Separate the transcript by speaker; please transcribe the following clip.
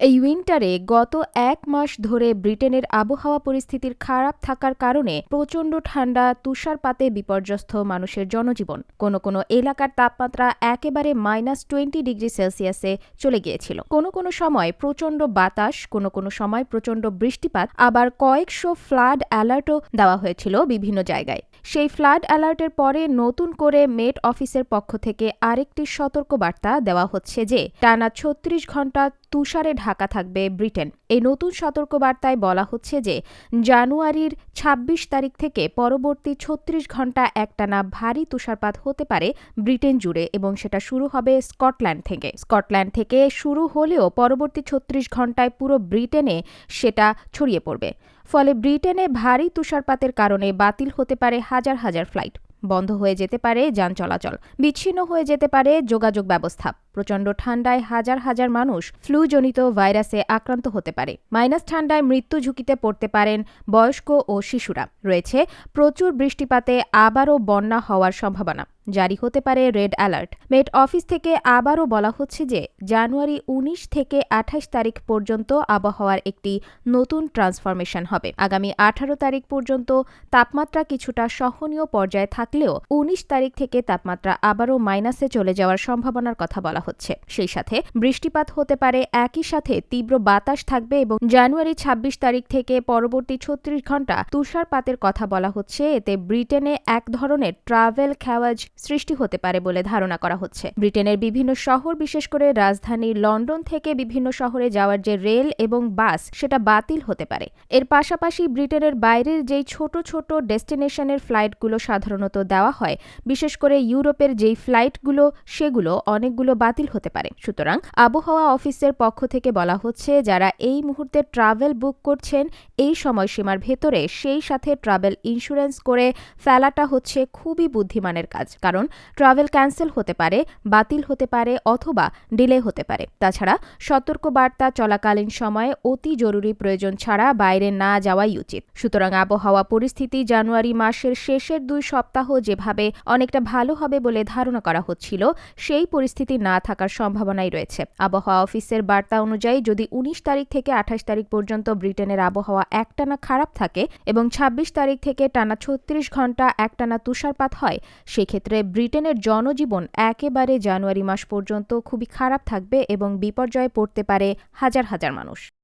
Speaker 1: এই উইন্টারে গত এক মাস ধরে ব্রিটেনের আবহাওয়া পরিস্থিতির খারাপ থাকার কারণে প্রচণ্ড ঠান্ডা, তুষারপাতে বিপর্যস্ত মানুষের জনজীবন। কোনো কোনো এলাকার তাপমাত্রা একেবারে মাইনাস টোয়েন্টি ডিগ্রি সেলসিয়াসে চলে গিয়েছিল। কোনো কোনো সময় প্রচণ্ড বাতাস, কোনো কোনো সময় প্রচণ্ড বৃষ্টিপাত, আবার কয়েকশো ফ্লাড অ্যালার্টও দেওয়া হয়েছিল বিভিন্ন জায়গায়। সেই ফ্লাড অ্যালার্টের পরে নতুন করে মেট অফিসের পক্ষ থেকে আরেকটি সতর্কবার্তা দেওয়া হচ্ছে যে, টানা ছত্রিশ ঘণ্টা তুষারে ঢাকা থাকবে ব্রিটেন। এই নতুন সতর্কবার্তায় বলা হচ্ছে যে, জানুয়ারির ২৬ তারিখ থেকে পরবর্তী ছত্রিশ ঘণ্টা একটানা ভারী তুষারপাত হতে পারে ব্রিটেন জুড়ে এবং সেটা শুরু হবে স্কটল্যান্ড থেকে। স্কটল্যান্ড থেকে শুরু হলেও পরবর্তী ছত্রিশ ঘন্টায় পুরো ব্রিটেনে সেটা ছড়িয়ে পড়বে। ফলে ব্রিটেনে ভারী তুষারপাতের কারণে বাতিল হতে পারে হাজার হাজার ফ্লাইট। বন্ধ হয়ে যেতে পারে যান চলাচল। বিচ্ছিন্ন হয়ে যেতে পারে যোগাযোগ ব্যবস্থা। প্রচণ্ড ঠান্ডায় হাজার হাজার মানুষ ফ্লুজনিত ভাইরাসে আক্রান্ত হতে পারে। মাইনাস ঠান্ডায় মৃত্যু ঝুঁকিতে পড়তে পারেন বয়স্ক ও শিশুরা। রয়েছে প্রচুর বৃষ্টিপাতে আবারও বন্যা হওয়ার সম্ভাবনা। জারি হতে পারে রেড অ্যালার্ট। মেট অফিস থেকে আবারও বলা হচ্ছে যে জানুয়ারি উনিশ থেকে আঠাশ তারিখ পর্যন্ত আবহাওয়ার একটি নতুন ট্রান্সফরমেশন হবে। আগামী আঠারো তারিখ পর্যন্ত তাপমাত্রা কিছুটা সহনীয় পর্যায়ে থাকলেও উনিশ তারিখ থেকে তাপমাত্রা আবারও মাইনাসে চলে যাওয়ার সম্ভাবনার কথা বলা হচ্ছে। সেই সাথে বৃষ্টিপাত হতে পারে একই সাথে তীব্র বাতাস থাকবে এবং জানুয়ারি ২৬ তারিখ থেকে পরবর্তী ছত্রিশ ঘণ্টা তুষারপাতের কথা বলা হচ্ছে। এতে ব্রিটেনে এক ধরনের ট্রাভেল খেওয়াজ সৃষ্টি হতে পারে বলে ধারণা করা হচ্ছে। ব্রিটেনের বিভিন্ন শহর, বিশেষ করে রাজধানী লন্ডন থেকে বিভিন্ন শহরে যাওয়ার যে রেল এবং বাস, সেটা বাতিল হতে পারে। এর পাশাপাশি ব্রিটেনের বাইরের যেই ছোট ছোট ডেস্টিনেশনের ফ্লাইটগুলো সাধারণত দেওয়া হয়, বিশেষ করে ইউরোপের যেই ফ্লাইটগুলো, সেগুলো অনেকগুলো বাতিল হতে পারে। সুতরাং আবহাওয়া অফিসের পক্ষ থেকে বলা হচ্ছে, যারা এই মুহূর্তে ট্রাভেল বুক করছেন এই সময়সীমার ভেতরে সেই সাথে ট্রাভেল ইন্স্যুরেন্স করে ফেলাটা হচ্ছে খুবই বুদ্ধিমানের কাজ। কারণ ট্রাভেল ক্যান্সেল হতে পারে, বাতিল হতে পারে অথবা ডিলে হতে পারে। তাছাড়া সতর্কবার্তা চলাকালীন সময়ে অতি জরুরি প্রয়োজন ছাড়া বাইরে না যাওয়াই উচিত। সুতরাং আবহাওয়া পরিস্থিতি জানুয়ারি মাসের শেষের দুই সপ্তাহ যেভাবে অনেকটা ভালো হবে বলে ধারণা করা হচ্ছিল, সেই পরিস্থিতি না থাকার সম্ভাবনাই রয়েছে। আবহাওয়া অফিসের বার্তা অনুযায়ী যদি উনিশ তারিখ থেকে আঠাশ তারিখ পর্যন্ত ব্রিটেনের আবহাওয়া একটানা খারাপ থাকে এবং ২৬ তারিখ থেকে টানা ছত্রিশ ঘণ্টা একটানা তুষারপাত হয়, সেক্ষেত্রে ব্রিটেনের জনজীবন একেবারে জানুয়ারি মাস পর্যন্ত খুবই খারাপ থাকবে এবং বিপর্যয়ে পড়তে পারে হাজার হাজার মানুষ।